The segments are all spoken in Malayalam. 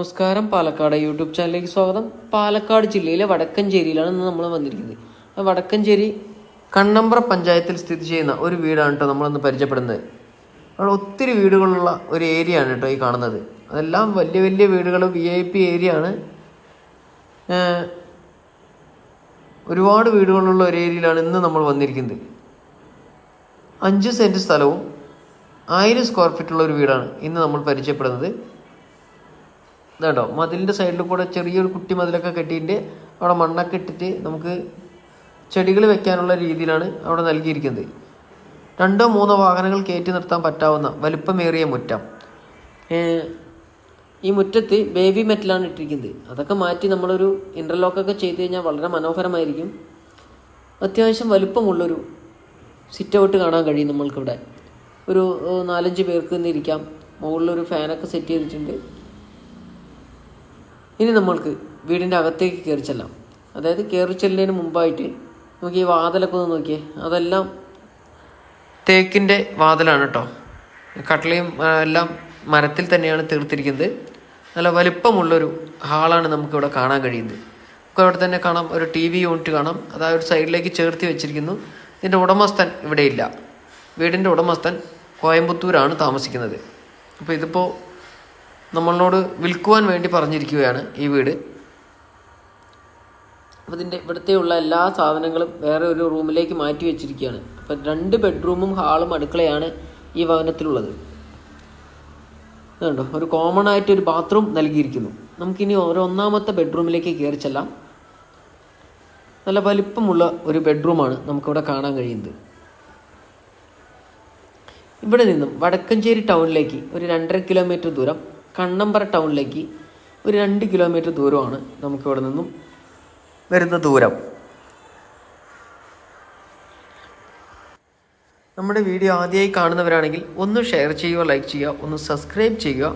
നമസ്കാരം. പാലക്കാട് യൂട്യൂബ് ചാനലിലേക്ക് സ്വാഗതം. പാലക്കാട് ജില്ലയിലെ വടക്കഞ്ചേരിയിലാണ് ഇന്ന് നമ്മൾ വന്നിരിക്കുന്നത്. വടക്കഞ്ചേരി കണ്ണമ്പ്ര പഞ്ചായത്തിൽ സ്ഥിതി ചെയ്യുന്ന ഒരു വീടാണ് കേട്ടോ നമ്മളിന്ന് പരിചയപ്പെടുന്നത്. അവിടെ ഒത്തിരി വീടുകളുള്ള ഒരു ഏരിയ ആണ് കേട്ടോ ഈ കാണുന്നത്. അതെല്ലാം വലിയ വലിയ വീടുകൾ വി ഐ പി ഏരിയ ആണ് ഒരുപാട് വീടുകളുള്ള ഒരു ഏരിയയിലാണ് ഇന്ന് നമ്മൾ വന്നിരിക്കുന്നത്. അഞ്ച് സെന്റ് സ്ഥലവും ആയിരം സ്ക്വയർ ഫീറ്റുള്ള ഒരു വീടാണ് ഇന്ന് നമ്മൾ പരിചയപ്പെടുന്നത്. ഇതാട്ടോ മതിലിന്റെ സൈഡിൽ കൂടെ ചെറിയൊരു കുട്ടി മതിലൊക്കെ കെട്ടിയിട്ട് അവിടെ മണ്ണൊക്കെ ഇട്ടിട്ട് നമുക്ക് ചെടികൾ വെക്കാനുള്ള രീതിയിലാണ് അവിടെ നൽകിയിരിക്കുന്നത്. രണ്ടോ മൂന്നോ വാഹനങ്ങൾ കയറ്റി നിർത്താൻ പറ്റാവുന്ന വലുപ്പമേറിയ മുറ്റം. ഈ മുറ്റത്ത് ബേബി മെറ്റലാണ് ഇട്ടിരിക്കുന്നത്. അതൊക്കെ മാറ്റി നമ്മളൊരു ഇന്റർലോക്കൊക്കെ ചെയ്ത് കഴിഞ്ഞാൽ വളരെ മനോഹരമായിരിക്കും. അത്യാവശ്യം വലുപ്പമുള്ളൊരു സിറ്റ് ഔട്ട് കാണാൻ കഴിയും നമ്മൾക്കിവിടെ. ഒരു നാലഞ്ച് പേർക്ക് ഇരിക്കാം. മുകളിലൊരു ഫാനൊക്കെ സെറ്റ് ചെയ്തിട്ടുണ്ട്. ഇനി നമ്മൾക്ക് വീടിന്റെ അകത്തേക്ക് കയറി ചെല്ലാം. അതായത് കയറി ചെല്ലുന്നതിന് മുമ്പായിട്ട് നമുക്ക് ഈ വാതിലൊക്കെ ഒന്ന് നോക്കിയേ. അതെല്ലാം തേക്കിന്റെ വാതിലാണ് കേട്ടോ കട്ടളയും എല്ലാം മരത്തിൽ തന്നെയാണ് തീർത്തിരിക്കുന്നത്. നല്ല വലിപ്പമുള്ളൊരു ഹാളാണ് നമുക്കിവിടെ കാണാൻ കഴിയുന്നത്. നമുക്ക് അവിടെ തന്നെ കാണാം ഒരു ടി വി യൂണിറ്റ് കാണാം. അത് ആ ഒരു സൈഡിലേക്ക് ചേർത്തി വെച്ചിരിക്കുന്നു. ഇതിന്റെ ഉടമസ്ഥൻ ഇവിടെയില്ല. വീടിന്റെ ഉടമസ്ഥൻ കോയമ്പത്തൂരാണ് താമസിക്കുന്നത്. അപ്പോൾ ഇതിപ്പോൾ നമ്മളോട് വിൽക്കുവാൻ വേണ്ടി പറഞ്ഞിരിക്കുകയാണ് ഈ വീട്. അപ്പോൾ ഇതിന്റെ ഇവിടുത്തെയുള്ള എല്ലാ സാധനങ്ങളും വേറെ ഒരു റൂമിലേക്ക് മാറ്റി വെച്ചിരിക്കുകയാണ്. അപ്പം രണ്ട് ബെഡ്റൂമും ഹാളും അടുക്കളയാണ് ഈ ഭവനത്തിലുള്ളത്. ഇതുണ്ടോ? ഒരു കോമൺ ആയിട്ട് ഒരു ബാത്റൂം നൽകിയിരിക്കുന്നു. നമുക്കിനി ഓരോ ഒന്നാമത്തെ ബെഡ്റൂമിലേക്ക് കയറി ചെല്ലാം. നല്ല വലിപ്പമുള്ള ഒരു ബെഡ്റൂമാണ് നമുക്കിവിടെ കാണാൻ കഴിയുന്നത്. ഇവിടെ നിന്നും വടക്കഞ്ചേരി ടൗണിലേക്ക് ഒരു രണ്ടര കിലോമീറ്റർ ദൂരം കണ്ണമ്പറ ടൗണിലേക്ക് ഒരു രണ്ട് കിലോമീറ്റർ ദൂരമാണ് നമുക്കിവിടെ നിന്നും വരുന്ന ദൂരം. നമ്മുടെ വീഡിയോ ആദ്യമായി കാണുന്നവരാണെങ്കിൽ ഒന്ന് ഷെയർ ചെയ്യുക ലൈക്ക് ചെയ്യുക ഒന്ന് സബ്സ്ക്രൈബ് ചെയ്യുക.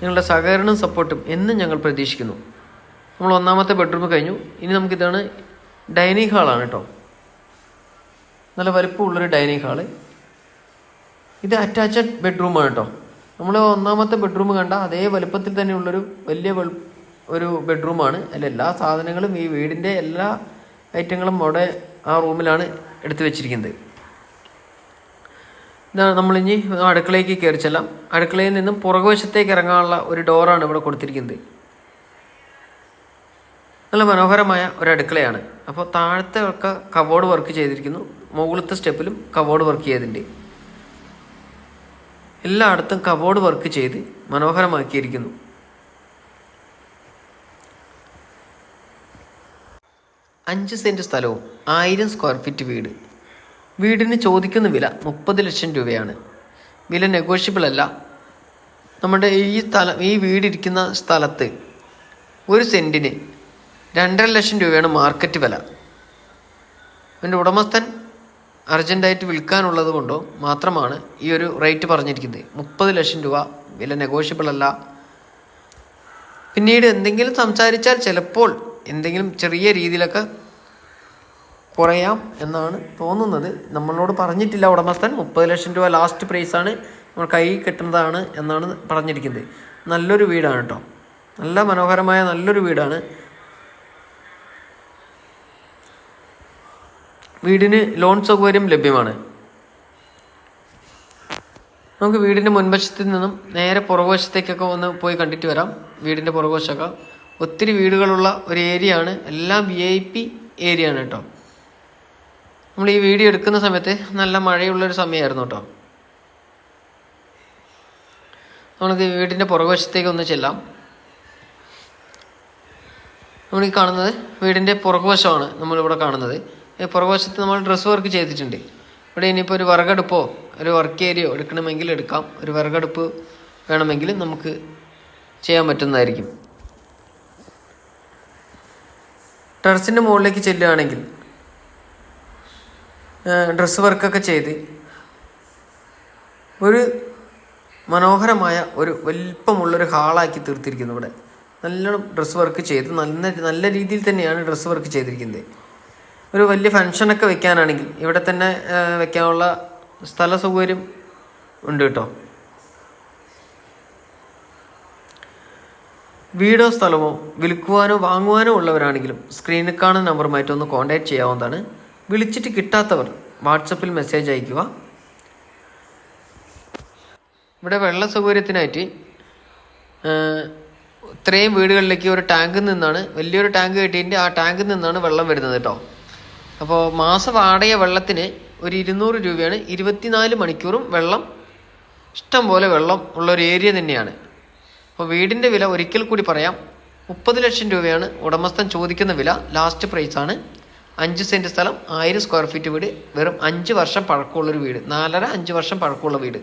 നിങ്ങളുടെ സഹകരണവും സപ്പോർട്ടും എന്നും ഞങ്ങൾ പ്രതീക്ഷിക്കുന്നു. നമ്മൾ ഒന്നാമത്തെ ബെഡ്റൂം കഴിഞ്ഞു. ഇനി നമുക്കിതാണ് ഡൈനിങ് ഹാളാണ് കേട്ടോ. നല്ല വലിപ്പമുള്ളൊരു ഡൈനിങ് ഹാൾ. ഇത് അറ്റാച്ച്ഡ് ബെഡ്റൂമാണ് കേട്ടോ. നമ്മൾ ഒന്നാമത്തെ ബെഡ്റൂം കണ്ട അതേ വലുപ്പത്തിൽ തന്നെയുള്ളൊരു വലിയ ഒരു ബെഡ്റൂമാണ് അതിൽ എല്ലാ സാധനങ്ങളും ഈ വീടിന്റെ എല്ലാ ഐറ്റങ്ങളും അവിടെ ആ റൂമിലാണ് എടുത്തു വെച്ചിരിക്കുന്നത്. ഇതാണ് നമ്മളിനി അടുക്കളയ്ക്ക് കയറി ചെല്ലാം. അടുക്കളയിൽ നിന്നും പുറകുവശത്തേക്ക് ഇറങ്ങാനുള്ള ഒരു ഡോറാണ് ഇവിടെ കൊടുത്തിരിക്കുന്നത്. നല്ല മനോഹരമായ ഒരു അടുക്കളയാണ്. അപ്പോൾ താഴത്തെ ഒക്കെ കബോർഡ് വർക്ക് ചെയ്തിരിക്കുന്നു. മുകളിലത്തെ സ്റ്റെപ്പിലും കബോർഡ് വർക്ക് ചെയ്തിട്ടുണ്ട്. എല്ലായിടത്തും കബോർഡ് വർക്ക് ചെയ്ത് മനോഹരമാക്കിയിരിക്കുന്നു. അഞ്ച് സെന്റ് സ്ഥലവും ആയിരം സ്ക്വയർ ഫീറ്റ് വീട്. വീടിന് ചോദിക്കുന്ന വില മുപ്പത് ലക്ഷം രൂപയാണ്. വില നെഗോഷ്യബിൾ അല്ല. നമ്മുടെ ഈ സ്ഥലം ഈ വീടിരിക്കുന്ന സ്ഥലത്ത് ഒരു സെന്റിന് രണ്ടര ലക്ഷം രൂപയാണ് മാർക്കറ്റ് വില. അതിന്റെ ഉടമസ്ഥൻ അർജന്റായിട്ട് വിൽക്കാനുള്ളത് കൊണ്ടോ മാത്രമാണ് ഈ ഒരു റേറ്റ് പറഞ്ഞിരിക്കുന്നത്. മുപ്പത് ലക്ഷം രൂപ വില നെഗോഷ്യബിൾ അല്ല. പിന്നീട് എന്തെങ്കിലും സംസാരിച്ചാൽ ചിലപ്പോൾ എന്തെങ്കിലും ചെറിയ രീതിയിലൊക്കെ കുറയാം എന്നാണ് തോന്നുന്നത്. നമ്മളോട് പറഞ്ഞിട്ടില്ല ഉടമസ്ഥൻ. മുപ്പത് ലക്ഷം രൂപ ലാസ്റ്റ് പ്രൈസാണ് നമ്മൾ കൈ കിട്ടുന്നതാണ് എന്നാണ് പറഞ്ഞിരിക്കുന്നത്. നല്ലൊരു വീടാണ് കേട്ടോ. നല്ല മനോഹരമായ നല്ലൊരു വീടാണ്. വീടിന് ലോൺ സൗകര്യം ലഭ്യമാണ്. നമുക്ക് വീടിന്റെ മുൻവശത്ത് നിന്നും നേരെ പുറകുവശത്തേക്കൊക്കെ ഒന്ന് പോയി കണ്ടിട്ട് വരാം. വീടിന്റെ പുറകുവശമൊക്കെ ഒത്തിരി വീടുകളുള്ള ഒരു ഏരിയ ആണ്. എല്ലാം വി ഐ പി ഏരിയ ആണ് കേട്ടോ. നമ്മൾ ഈ വീഡിയോ എടുക്കുന്ന സമയത്ത് നല്ല മഴയുള്ളൊരു സമയമായിരുന്നു കേട്ടോ. വീടിന്റെ വീടിന്റെ പുറകുവശത്തേക്ക് ഒന്ന് ചെല്ലാം. നമ്മൾ ഈ കാണുന്നത് വീടിന്റെ പുറകുവശമാണ് നമ്മളിവിടെ കാണുന്നത്. പുറകുവശത്ത് നമ്മൾ ഡ്രസ്സ് വർക്ക് ചെയ്തിട്ടുണ്ട്. ഇവിടെ ഇനിയിപ്പോൾ ഒരു വിറകടുപ്പോ ഒരു വർക്ക് ഏരിയയോ എടുക്കണമെങ്കിൽ എടുക്കാം. ഒരു വിറകടുപ്പ് വേണമെങ്കിൽ നമുക്ക് ചെയ്യാൻ പറ്റുന്നതായിരിക്കും. ടെറസിന്റെ മുകളിലേക്ക് ചെല്ലുകയാണെങ്കിൽ ഡ്രസ്സ് വർക്കൊക്കെ ചെയ്ത് ഒരു മനോഹരമായ ഒരു വലിപ്പമുള്ളൊരു ഹാളാക്കി തീർത്തിരിക്കുന്നു ഇവിടെ. നല്ലോണം ഡ്രസ്സ് വർക്ക് ചെയ്ത് നല്ല നല്ല രീതിയിൽ തന്നെയാണ് ഡ്രസ്സ് വർക്ക് ചെയ്തിരിക്കുന്നത്. ഒരു വലിയ ഫംഗ്ഷനൊക്കെ വെക്കാനാണെങ്കിൽ ഇവിടെ തന്നെ വെക്കാനുള്ള സ്ഥല സൗകര്യം ഉണ്ട് കേട്ടോ. വീടോ സ്ഥലമോ വിൽക്കുവാനോ വാങ്ങുവാനോ ഉള്ളവരാണെങ്കിലും സ്ക്രീനിൽ കാണുന്ന നമ്പറുമായിട്ട് ഒന്ന് കോൺടാക്ട് ചെയ്യാവുന്നതാണ്. വിളിച്ചിട്ട് കിട്ടാത്തവർ വാട്സപ്പിൽ മെസ്സേജ് അയക്കുക. ഇവിടെ വെള്ള സൗകര്യത്തിനായിട്ട് ഇത്രയും വീടുകളിലേക്ക് ഒരു ടാങ്കിൽ നിന്നാണ് വലിയൊരു ടാങ്ക് കെട്ടിയിട്ട് ആ ടാങ്കിൽ നിന്നാണ് വെള്ളം വരുന്നത് കേട്ടോ. അപ്പോൾ മാസ വാടക വെള്ളത്തിന് ഒരു ഇരുന്നൂറ് രൂപയാണ് ഇരുപത്തിനാല് മണിക്കൂറും വെള്ളം ഇഷ്ടം പോലെ വെള്ളം ഉള്ള ഒരു ഏരിയ തന്നെയാണ്. അപ്പോൾ വീടിന്റെ വില ഒരിക്കൽ കൂടി പറയാം മുപ്പത് ലക്ഷം രൂപയാണ് ഉടമസ്ഥൻ ചോദിക്കുന്ന വില ലാസ്റ്റ് പ്രൈസാണ് അഞ്ച് സെന്റ് സ്ഥലം ആയിരം സ്ക്വയർ ഫീറ്റ് വീട് വെറും അഞ്ച് വർഷം പഴക്കമുള്ളൊരു വീട് നാലര അഞ്ച് വർഷം പഴക്കമുള്ള വീട്.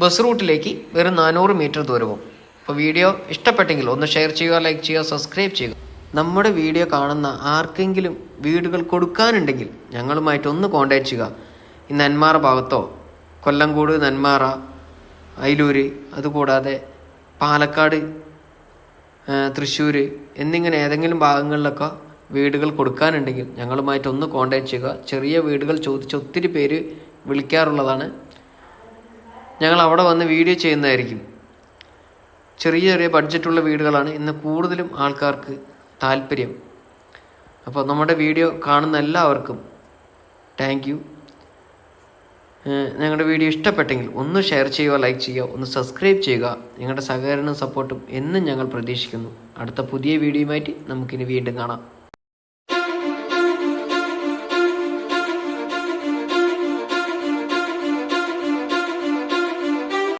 ബസ് റൂട്ടിലേക്ക് വെറും നാനൂറ് മീറ്റർ ദൂരവും. അപ്പോൾ വീഡിയോ ഇഷ്ടപ്പെട്ടെങ്കിൽ ഒന്ന് ഷെയർ ചെയ്യുക ലൈക്ക് ചെയ്യുക സബ്സ്ക്രൈബ് ചെയ്യുക. നമ്മുടെ വീഡിയോ കാണുന്ന ആർക്കെങ്കിലും വീടുകൾ കൊടുക്കാനുണ്ടെങ്കിൽ ഞങ്ങളുമായിട്ട് ഒന്ന് കോൺടാക്ട് ചെയ്യുക. ഈ നന്മാറ ഭാഗത്തോ കൊല്ലംകോട് നന്മാറ അയിലൂര് അതുകൂടാതെ പാലക്കാട് തൃശ്ശൂർ എന്നിങ്ങനെ ഏതെങ്കിലും ഭാഗങ്ങളിലൊക്കെ വീടുകൾ കൊടുക്കാനുണ്ടെങ്കിൽ ഞങ്ങളുമായിട്ട് ഒന്ന് കോൺടാക്ട് ചെയ്യുക. ചെറിയ വീടുകൾ ചോദിച്ച് ഒത്തിരി പേര് വിളിക്കാറുള്ളതാണ്. ഞങ്ങൾ അവിടെ വന്ന് വീഡിയോ ചെയ്യുന്നതായിരിക്കും. ചെറിയ ചെറിയ ബഡ്ജറ്റുള്ള വീടുകളാണ് ഇന്ന് കൂടുതലും ആൾക്കാർക്ക് താല്പര്യം. അപ്പോൾ നമ്മുടെ വീഡിയോ കാണുന്ന എല്ലാവർക്കും താങ്ക് യു ഞങ്ങളുടെ വീഡിയോ ഇഷ്ടപ്പെട്ടെങ്കിൽ ഒന്ന് ഷെയർ ചെയ്യുക ലൈക്ക് ചെയ്യുക ഒന്ന് സബ്സ്ക്രൈബ് ചെയ്യുക. നിങ്ങളുടെ സഹകരണവും സപ്പോർട്ടും എന്നും ഞങ്ങൾ പ്രതീക്ഷിക്കുന്നു. അടുത്ത പുതിയ വീഡിയോയുമായിട്ട് നമുക്കിനി വീണ്ടും കാണാം.